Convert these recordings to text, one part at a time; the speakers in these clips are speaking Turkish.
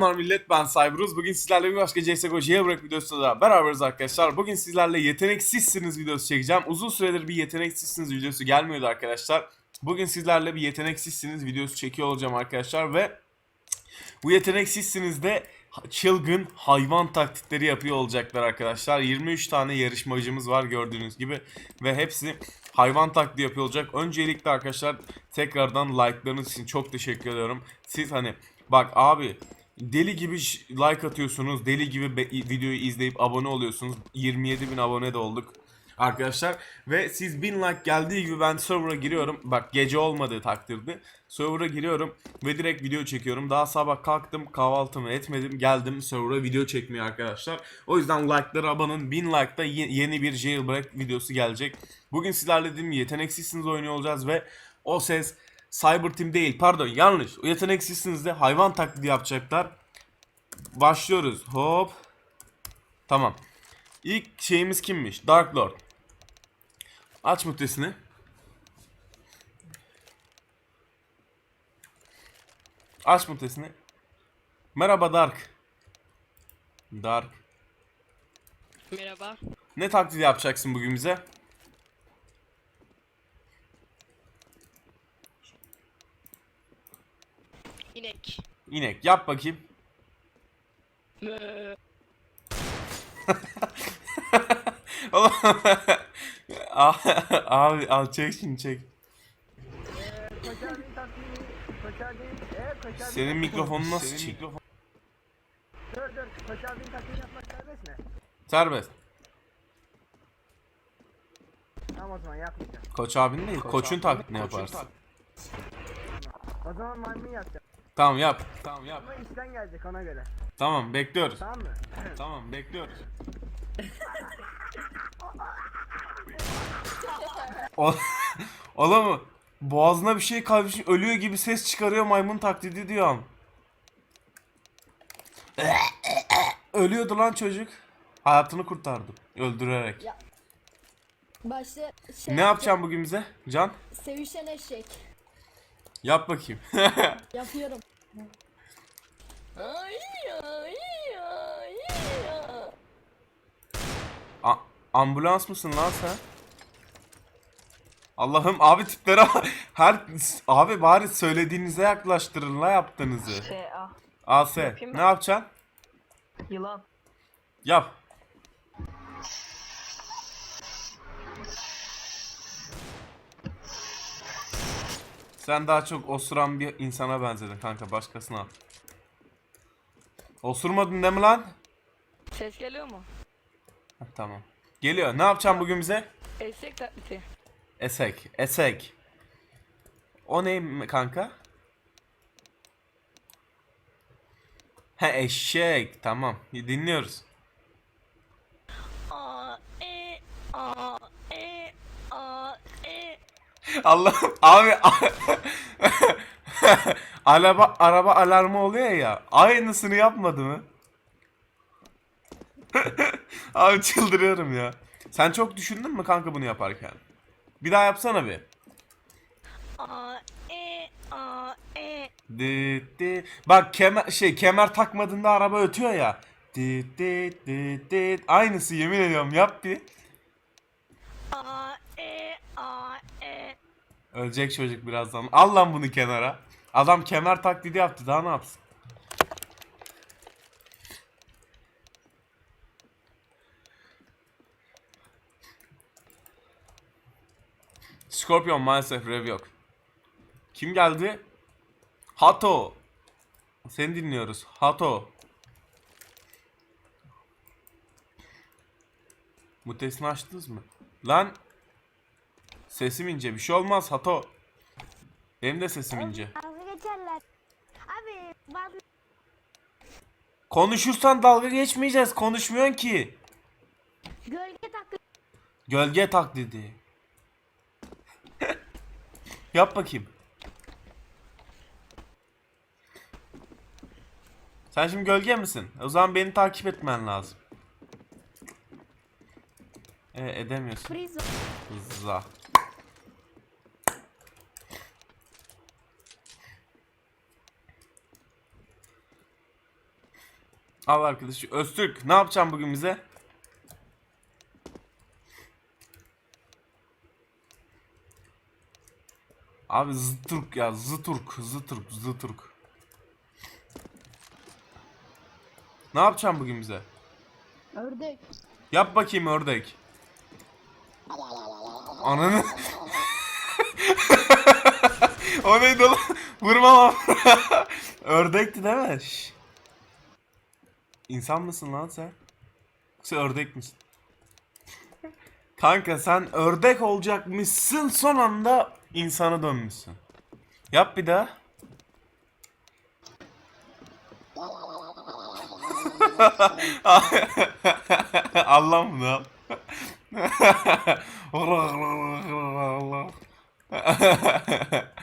Merhaba millet ben Cyberuz. Bugün sizlerle bir başka CSGO Jailbreak videosunda da beraberiz arkadaşlar. Bugün sizlerle yeteneksizsiniz videosu çekeceğim. Uzun süredir bir yeteneksizsiniz videosu gelmiyordu arkadaşlar. Bugün sizlerle bir yeteneksizsiniz videosu çekiyor olacağım arkadaşlar ve bu yeteneksizsiniz de çılgın hayvan taktikleri yapıyor olacaklar arkadaşlar. 23 tane yarışmacımız var gördüğünüz gibi ve hepsi hayvan taklidi yapıyor olacak. Öncelikle arkadaşlar tekrardan like'larınız için çok teşekkür ediyorum. Siz hani bak abi deli gibi like atıyorsunuz. Deli gibi videoyu izleyip abone oluyorsunuz. 27 bin abone de olduk arkadaşlar. Ve siz 1000 like geldiği gibi ben server'a giriyorum. Bak gece olmadığı takdirde server'a giriyorum ve direkt video çekiyorum. Daha sabah kalktım kahvaltımı etmedim geldim server'a video çekmeye arkadaşlar. O yüzden like'lara abanın. 1000 like'da ye- yeni bir jailbreak videosu gelecek. Bugün sizlerle dediğim yeteneksizsiniz oynuyor olacağız ve o ses Cyber Team değil pardon yanlış. O yeteneksizsiniz de hayvan taklidi yapacaklar. Başlıyoruz. Hop. Tamam. İlk şeyimiz kimmiş? Dark Lord. Aç mutesini. Aç mutesini. Merhaba Dark. Dark. Merhaba. Ne taklidi yapacaksın bugün bize? İnek. İnek yap bakayım. Oğlum. Abi al çek şimdi çek. Senin mikrofonun nasıl çek? Dur taktiğini yapmak serbest mi? Serbest. Tamam o zaman yapmayacağım. Koç abin değil, koçun taklidini yaparsın. O zaman maymun yapacağım. Tamam yap. Tamam yap. Ama işten gelecek ona göre. Tamam bekliyoruz. Tamam mı? Tamam bekliyoruz. O- Oğlum boğazına bir şey kalmış ölüyor gibi ses çıkarıyor maymun taklidi diyorum. Ölüyordu lan çocuk. Hayatını kurtardı öldürerek. Başta şey Ne yapacağım bugün bize? Can? Sevişen eşek. Yap bakayım. Yapıyorum. A- ambulans mısın lan sen? Allah'ım abi tiplere her abi bari söylediğinize yaklaştırın la yaptığınızı. Şey ah AS Yapayım ne mı? yapacaksın? yılan. Yap. Sen daha çok osuran bir insana benzedin kanka başkasına. Osurmadın değil mi lan? Ses geliyor mu? Heh, tamam. Geliyor. Ne yapacağım bugün bize? Eşek taklidi. Esek. Esek. O ne kanka? He eşek. Tamam. Dinliyoruz. A e a a e. Allah'ım abi araba araba alarmı oluyor ya aynısını yapmadı mı? abi çıldırıyorum ya. Sen çok düşündün mü kanka bunu yaparken? Bir daha yapsana bir. A e a e. Bak kemer şey kemer takmadığında araba ötüyor ya. Aynısı yemin ediyorum yap bir. A e a. Ölecek çocuk birazdan. Al lan bunu kenara. Adam kemer taklidi yaptı daha ne yapsın? Scorpion maalesef rev yok. Kim geldi? Hato. Seni dinliyoruz. Hato. Mutesini açtınız mı? Lan Sesim ince. Bir şey olmaz Hato. Benim de sesim ince. Dalga geçerler. Abi bazı Konuşursan dalga geçmeyeceğiz. Konuşmuyorsun ki. gölge takı Gölge taklidi. Yap bakayım. Sen şimdi gölge misin? O zaman beni takip etmen lazım. E, edemiyorsun. frizo. Za. Al arkadaşı. Öztürk ne yapacağım bugün bize? Abi zıturk ya zıturk zıturk zıturk. Ne yapacağım bugün bize? Ördek. Yap bakayım ördek. Ananı. o neydi lan. Ördekti değil mi? Şş. İnsan mısın lan sen? Yoksa ördek misin? Kanka sen ördek olacakmışsın son anda insana dönmüşsün. Yap bir daha. Allah mı al? Allah. Kan-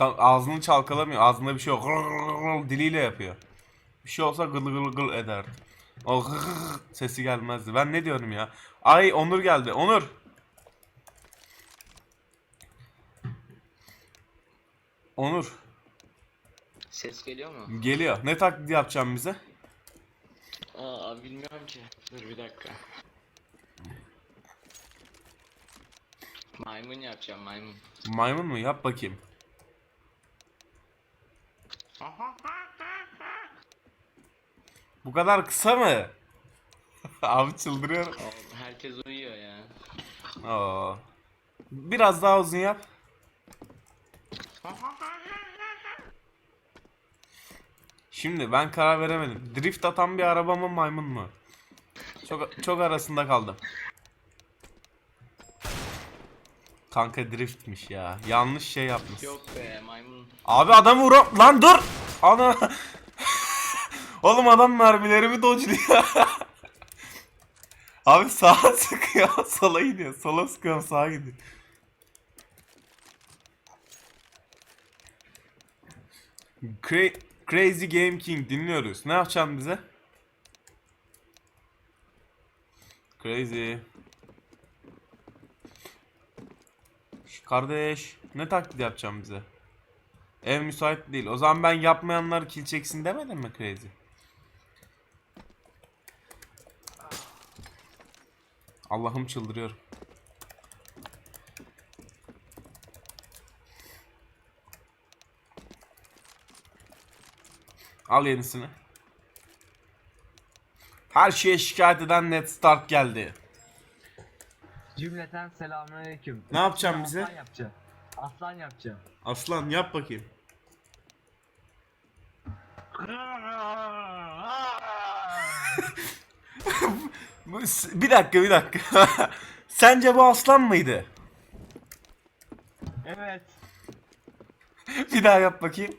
Ağzını çalkalamıyor. Ağzında bir şey yok. Diliyle yapıyor. Bir şey olsa gıl gıl gıl eder. O sesi gelmezdi. Ben ne diyorum ya? Ay Onur geldi. Onur. Onur. Ses geliyor mu? Geliyor. Ne taklidi yapacağım bize? Aa abi bilmiyorum ki. Dur bir dakika. Maymun yapacağım maymun. Maymun mu? Yap bakayım. Bu kadar kısa mı? Abi çıldırıyorum. Herkes uyuyor ya. Oo. Biraz daha uzun yap. Şimdi ben karar veremedim. Drift atan bir araba mı maymun mu? Çok çok arasında kaldım. Kanka driftmiş ya. Yanlış şey yapmış. Yok be maymun. Abi adam vura... Lan dur! Ana! Oğlum adam mermilerimi dodge'luyor. Abi sağa sıkıyor, sola gidiyor. Sola sıkıyor, sağa gidiyor. Cra- Crazy Game King dinliyoruz. Ne yapacaksın bize? Crazy. Kardeş, ne taklit yapacağım bize? Ev müsait değil. O zaman ben yapmayanlar kill çeksin demedim mi Crazy? Allah'ım çıldırıyorum. Al yenisini. Her şeye şikayet eden Net Start geldi. Cümleten selamünaleyküm. Ne yapacağım Aslan bize? yapacağım. Aslan yapacağım. Aslan yap bakayım. Bu- bir dakika bir dakika. Sence bu aslan mıydı? Evet. Bir daha yap bakayım.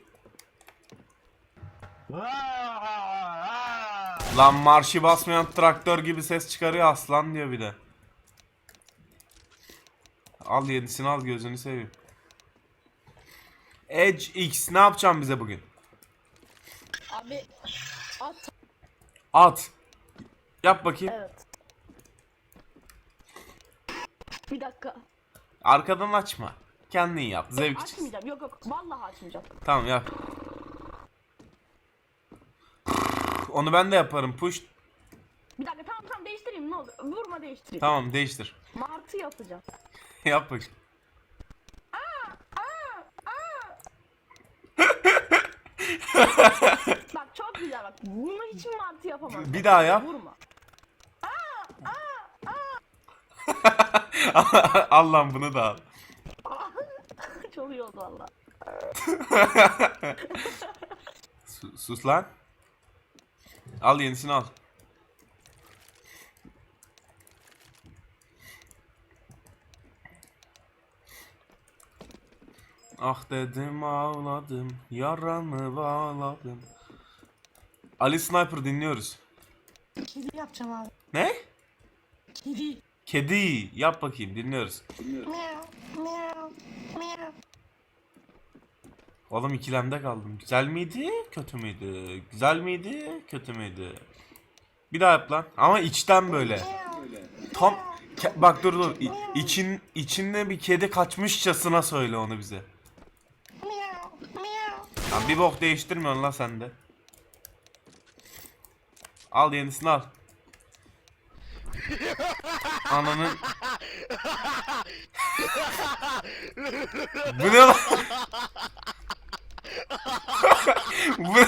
Lan marşı basmayan traktör gibi ses çıkarıyor aslan diyor bir de. Al yenisini al gözünü seveyim. Edge X ne yapacağım bize bugün? Abi at. At. Yap bakayım. Evet. Bir dakika. Arkadan açma. Kendin yap. Zevk için. Açmayacağım. Yok yok. Vallahi açmayacağım. Tamam yap. Onu ben de yaparım. Push. Bir dakika tamam tamam değiştireyim ne olur. Vurma değiştireyim. Tamam değiştir. Martı yapacağım. yap bakayım. Bak çok güzel bak. Bunu hiç mi martı yapamaz? Bir daha yap. Vurma. al lan bunu da al. oldu valla. Su- sus lan. Al yenisini al. Ah dedim ağladım, yaramı bağladım. Ali Sniper dinliyoruz. Kedi yapacağım abi. Ne? Kedi. Kedi yap bakayım dinliyoruz. Miau. Oğlum ikilemde kaldım. Güzel miydi? Kötü müydü? Güzel miydi? Kötü müydü? Bir daha yap lan. Ama içten böyle. Tam bak dur dur. İ- için içinde bir kedi kaçmışçasına söyle onu bize. Lan bir bok değiştirmiyorsun lan sen de. Al yenisini al. Ananın... Bu ne lan? Bu ne?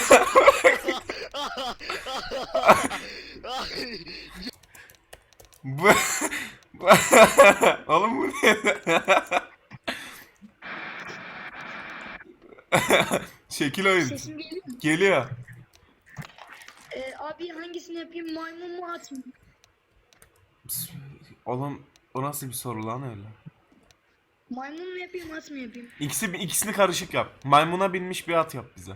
Bu ne? Şekil oyun. Sesim geliyor mu? Geliyor. Ee, abi hangisini yapayım? Maymun mu at mı? Oğlum o nasıl bir soru lan öyle? Maymun mu yapayım at mı yapayım? İkisi ikisini karışık yap. Maymuna binmiş bir at yap bize.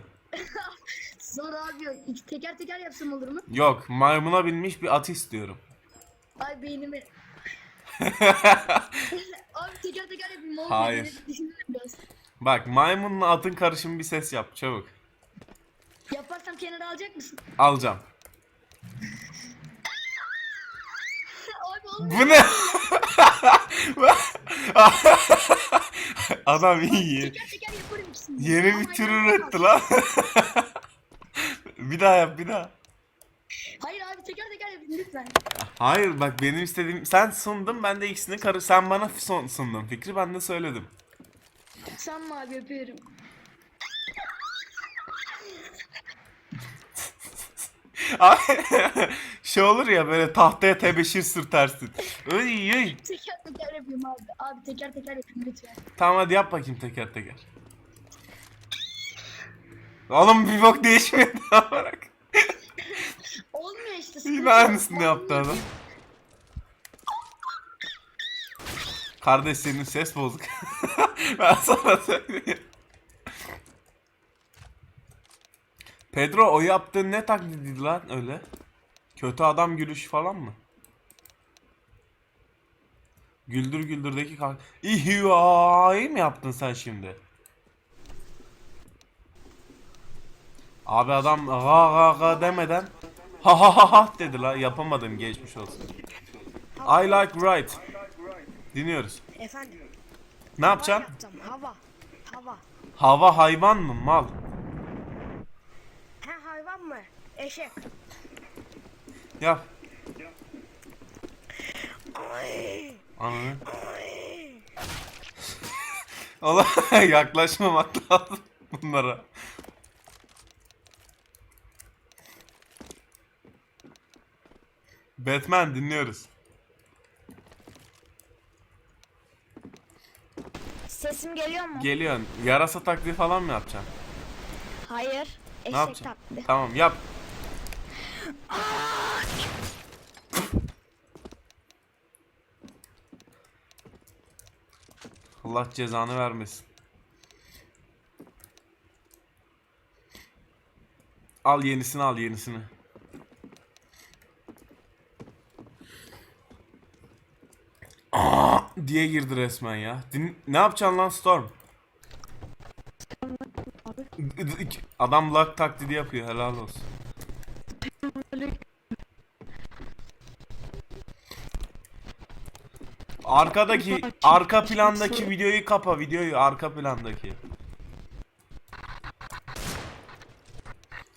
Sonra abi yok. İki- teker teker yapsam olur mu? Yok, maymuna binmiş bir at istiyorum. Ay beynimi. abi teker teker yapayım. Olmuyor. Hayır. Biraz. Bak maymunla atın karışımı bir ses yap çabuk. Yaparsam kenara alacak mısın? Alacağım. Bu ne? Adam iyi. teker teker yaparım ikisini. Yeni bir tür üretti lan. bir daha yap bir daha. Hayır abi teker teker yapayım lütfen. Hayır bak benim istediğim sen sundun ben de ikisini karı sen bana son sundun fikri ben de söyledim. Sanma abi yapıyorum. Abi şey olur ya böyle tahtaya tebeşir sürtersin. Öy öy. Teker teker yapayım abi. Abi teker teker yapayım lütfen. Tamam hadi yap bakayım teker teker. Oğlum bir bok değişmedi olarak. Olmuyor işte. sıkıntı Yine yok. aynısını yaptı Olmuyor. adam. Kardeş senin ses bozuk. Ben sana. Pedro o yaptığın ne taklidiydi lan öyle? Kötü adam gülüş falan mı? Güldür güldürdeki kalk. İhiyay mi yaptın sen şimdi? Abi adam ga ga ga demeden ha ha ha ha dedi la yapamadım geçmiş olsun. I like right. Dinliyoruz. Efendim. Ne yapacaksın? Yapacağım. Hava. Hava. Hava hayvan mı mal? Ha hayvan mı? Eşek. Yap. Ay. Ananı. Allah yaklaşmamak lazım bunlara. Batman dinliyoruz. Sesim geliyor mu? Geliyorsun. Yarasa taklidi falan mı yapacaksın? Hayır. Ne Eşek yapacaksın? taklidi. Tamam yap. Allah cezanı vermesin. Al yenisini al yenisini. Aa diye girdi resmen ya. Din- ne yapacaksın lan Storm? Adam luck taklidi yapıyor helal olsun. Arkadaki arka plandaki videoyu kapa videoyu arka plandaki.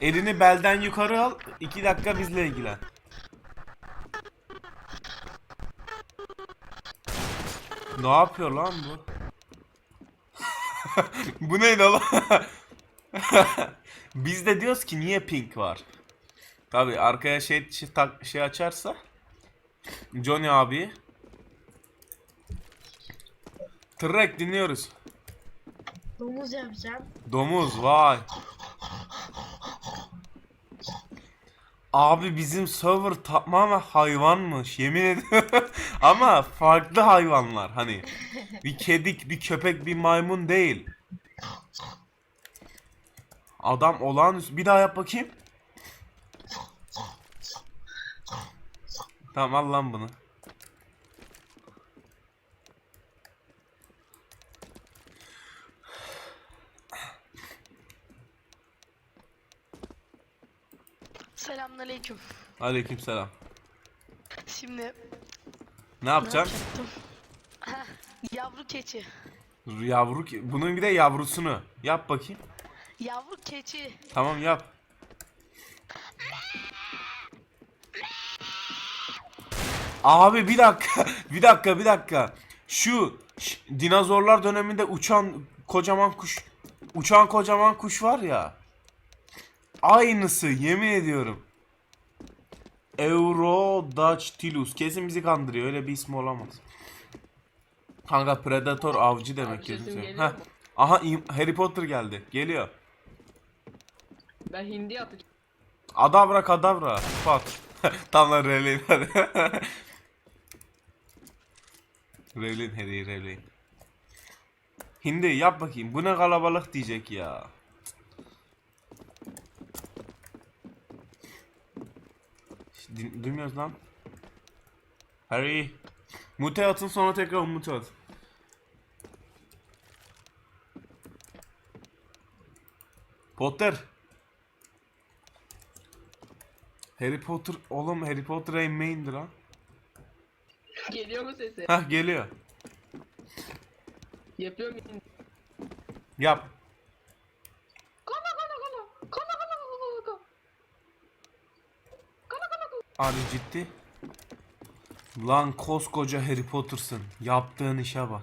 Elini belden yukarı al. 2 dakika bizle ilgilen. Ne yapıyor lan bu? bu ne lan? Biz de diyoruz ki niye pink var? Tabi arkaya şey, şey, tak- şey açarsa Johnny abi Trek dinliyoruz. Domuz yapacağım. Domuz vay. Abi bizim server tamamen hayvanmış yemin ediyorum. Ama farklı hayvanlar hani. Bir kedik, bir köpek, bir maymun değil. Adam olağanüstü. Bir daha yap bakayım. Tamam al lan bunu. Selamünaleyküm. Aleykümselam. Şimdi Ne yapacaksın? Heh, yavru keçi. Yavru ki. Bunun bir de yavrusunu. Yap bakayım. Yavru keçi. Tamam yap. Abi bir dakika. bir dakika bir dakika. Şu dinozorlar döneminde uçan kocaman kuş uçan kocaman kuş var ya. Aynısı yemin ediyorum. Eurodactylus. Kesin bizi kandırıyor. Öyle bir ismi olamaz. Kanka Predator avcı demek sesim gözüküyor. geliyor Heh. mu? Aha im- Harry Potter geldi. Geliyor. Ben hindi atacağım. Adavra kadavra. Pat. Tam lan Revlin. Revlin Harry Revlin. Hindi yap bakayım. Bu ne kalabalık diyecek ya. Din- duymuyoruz lan. Harry. Mute atın sonra tekrar mute at. Potter. Harry Potter oğlum Harry Potter en main'dir ha. Geliyor mu sesi? Hah geliyor. Yapıyorum hindi. Yap. Abi ciddi. Lan koskoca Harry Potter'sın. Yaptığın işe bak.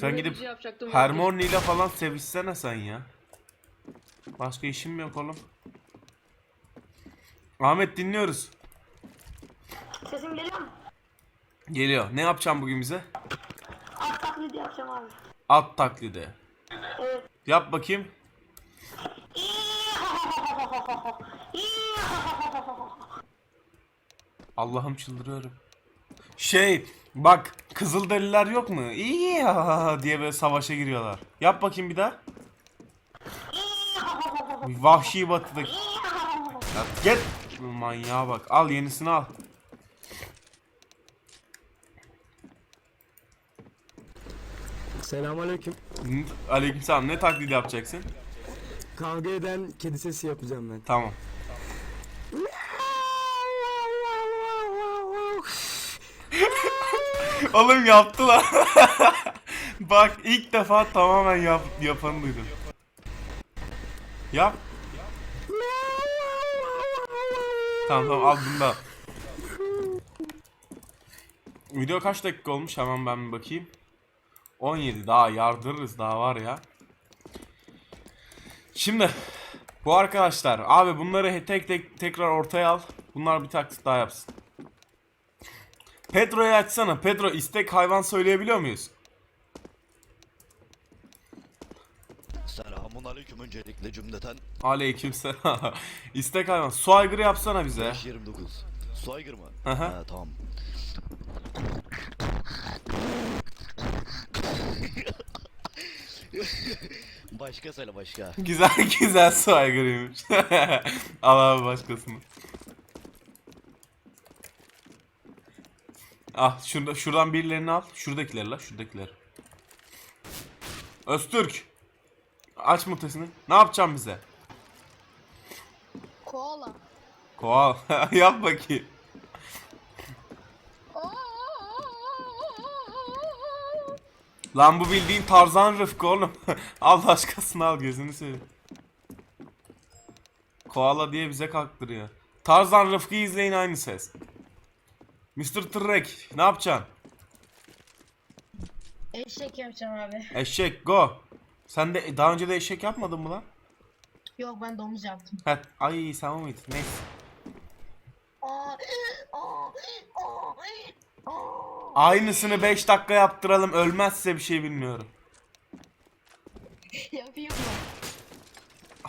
Sen gidip şey. Hermione ile falan sevişsene sen ya. Başka işim yok oğlum. Ahmet dinliyoruz. Sesim geliyor mu? Geliyor. Ne yapacağım bugün bize? At taklidi yapacağım abi. At taklidi. Evet. Yap bakayım. Allah'ım çıldırıyorum. Şey bak Kızılderililer yok mu? İyi diye böyle savaşa giriyorlar. Yap bakayım bir daha. Vahşi batıdaki. Ya Get manyağa bak. Al yenisini al. Selamünaleyküm. Aleykümselam. Ne taklidi yapacaksın? Kavga eden kedi sesi yapacağım ben. Tamam. Oğlum yaptılar. Bak ilk defa tamamen yap yapanı duydum. Yap. Tamam tamam al bunu da. Video kaç dakika olmuş hemen ben bir bakayım. 17 daha yardırırız daha var ya. Şimdi bu arkadaşlar abi bunları tek tek tekrar ortaya al. Bunlar bir taktik daha yapsın. Pedro'yu açsana. Pedro istek hayvan söyleyebiliyor muyuz? Selamun aleyküm öncelikle cümleten Aleykümselam. istek hayvan. Su aygırı yapsana bize. 529. Su aygır mı? Hı hı. Ha, tamam. başka söyle başka. Güzel güzel su aygırıymış. al abi başkasını. Ah şurada şuradan birilerini al. Şuradakileri la şuradakileri. Öztürk. Aç mutesini. Ne yapacağım bize? Koala. Koal. Yap bakayım. Lan bu bildiğin Tarzan Rıfkı oğlum. al başkasını al gözünü seveyim. Koala diye bize kalktırıyor. Tarzan Rıfkı'yı izleyin aynı ses. Mr. Trek ne yapacaksın? Eşek yapacağım abi. Eşek go. Sen de daha önce de eşek yapmadın mı lan? Yok ben domuz yaptım. Heh, ay sen o muydun? Neyse. Aa, aa, aa, aa. Aynısını 5 dakika yaptıralım ölmezse bir şey bilmiyorum. Yapayım mı?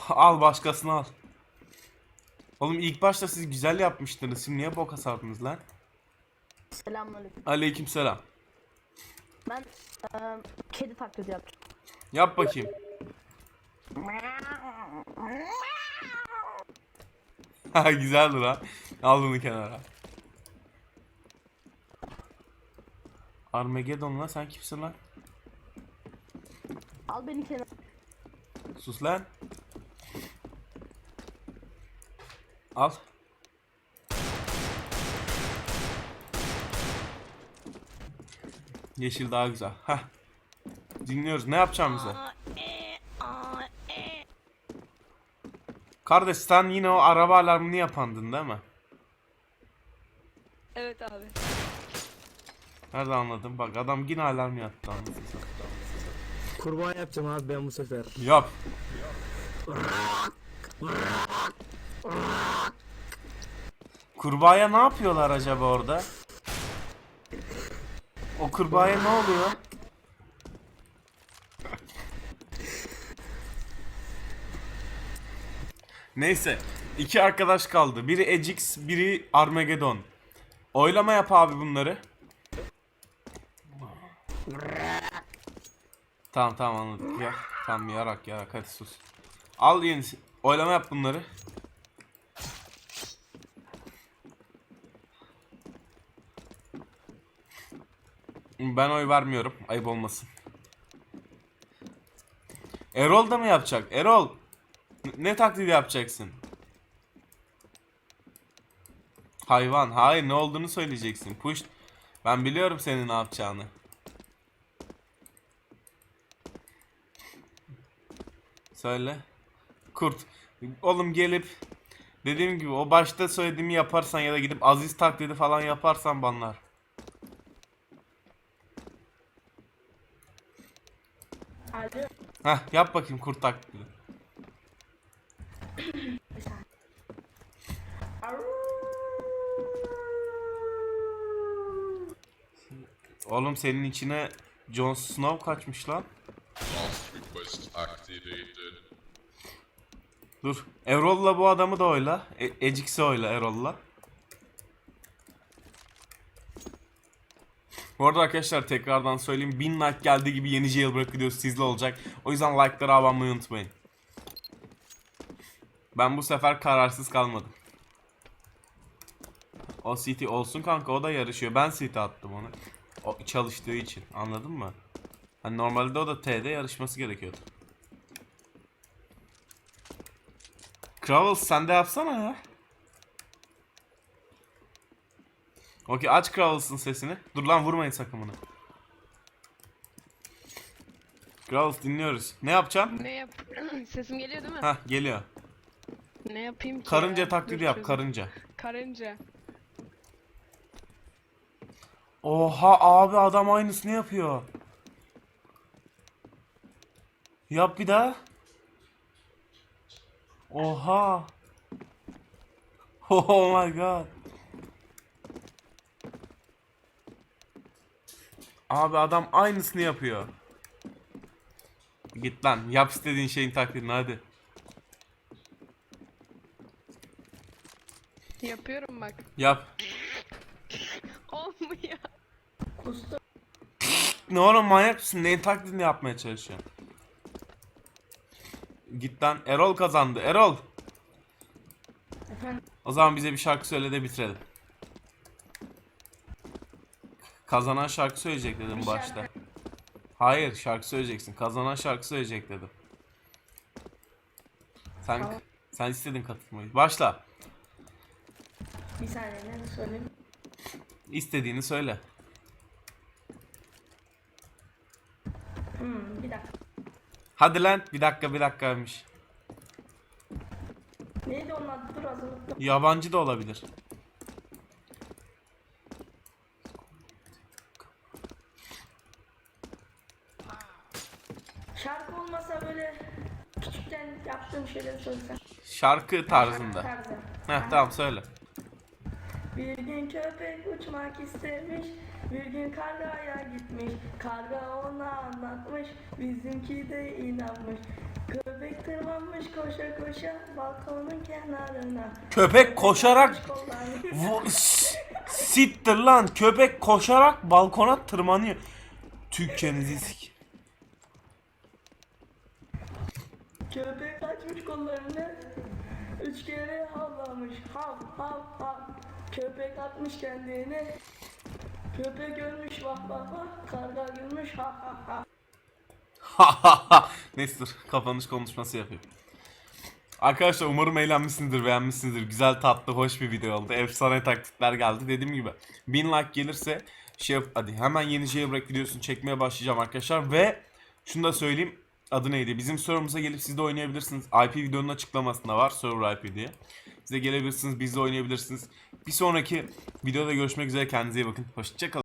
Al başkasını al. Oğlum ilk başta siz güzel yapmıştınız. Şimdi niye boka sardınız lan? Selamünaleyküm. Aleykümselam. Ben eee, kedi taklidi yapacağım. Yap bakayım. Ha güzeldir ha. Al bunu kenara. Armageddon lan sen kimsin lan? Al beni kenara. Sus lan. Al. Yeşil daha güzel. Heh. Dinliyoruz. Ne yapacağım bize? Kardeş sen yine o araba alarmını yapandın değil mi? Evet abi. Nerede anladım? Bak adam yine alarm yaptı satayım. Kurbağa yapacağım abi ben bu sefer. Yap. Kurbağaya ne yapıyorlar acaba orada? O kurbağaya ne oluyor? Neyse. iki arkadaş kaldı. Biri Ejix, biri Armageddon. Oylama yap abi bunları. Tamam tamam anladık ya. Tamam yarak yarak hadi sus. Al yenisi. Oylama yap bunları. Ben oy vermiyorum. Ayıp olmasın. Erol da mı yapacak? Erol. Ne taklidi yapacaksın? Hayvan. Hayır ne olduğunu söyleyeceksin. Push. Ben biliyorum senin ne yapacağını. Söyle. Kurt. Oğlum gelip dediğim gibi o başta söylediğimi yaparsan ya da gidip Aziz taklidi falan yaparsan banlar. Heh yap bakayım kurt taklidi. Oğlum senin içine Jon Snow kaçmış lan. Dur. Erol'la bu adamı da oyla. E Ejix'i oyla Erol'la. Bu arada arkadaşlar tekrardan söyleyeyim. 1000 like geldiği gibi yeni jailbreak videosu sizle olacak. O yüzden like'ları abanmayı unutmayın. Ben bu sefer kararsız kalmadım. O CT olsun kanka o da yarışıyor. Ben CT attım onu. O çalıştığı için. Anladın mı? Hani normalde o da T'de yarışması gerekiyordu. Kravels sen de yapsana ya. Okey aç Kravels'ın sesini. Dur lan vurmayın sakın bunu. Kravels dinliyoruz. Ne yapacaksın? Ne yap? Sesim geliyor değil mi? Hah geliyor. Ne yapayım ki Karınca ya? taklidi Dur yap çözüm. karınca. Karınca. Oha abi adam aynısını yapıyor. Yap bir daha. Oha. Oh my god. Abi adam aynısını yapıyor. Git lan yap istediğin şeyin taklidini hadi. Yapıyorum bak. Yap. Olmuyor. Usta. Ne oğlum manyak mısın? Neyin taklidini yapmaya çalışıyorsun? Git lan. Erol kazandı. Erol. Efendim. O zaman bize bir şarkı söyle de bitirelim. Kazanan şarkı söyleyecek dedim başta. Hayır şarkı söyleyeceksin. Kazanan şarkı söyleyecek dedim. Sen Tamam. sen istedin katılmayı. Başla. Bir saniye ne söyleyeyim. İstediğini söyle. Hmm, bir dakika. Hadi lan. Bir dakika bir dakikaymış. Neydi onun adı? Dur az unuttum. Yabancı da olabilir. Şarkı olmasa böyle küçükken Şarkı tarzında. Tarzı. Heh tamam söyle. Bir gün köpek uçmak istemiş, bir gün kargaya gitmiş. Karga ona anlatmış, bizimki de inanmış. Köpek tırmanmış koşa koşa balkonun kenarına. Köpek koşarak. Vu- s- Siktir lan köpek koşarak balkona tırmanıyor. Türkçenizi sik. Köpek kollarını, üç kere havlamış. Hav hav hav. Köpek atmış kendini. Köpek ölmüş vah vah vah. Karga gülmüş ha ha ha. Neyse dur kapanış konuşması yapayım. Arkadaşlar umarım eğlenmişsinizdir, beğenmişsinizdir. Güzel, tatlı, hoş bir video oldu. Efsane taktikler geldi. Dediğim gibi 1000 like gelirse şey hadi hemen yeni jailbreak videosunu çekmeye başlayacağım arkadaşlar ve şunu da söyleyeyim. Adı neydi? Bizim server'ımıza gelip siz de oynayabilirsiniz. IP videonun açıklamasında var server IP diye. Siz de gelebilirsiniz, biz de oynayabilirsiniz. Bir sonraki videoda görüşmek üzere. Kendinize iyi bakın. Hoşçakalın.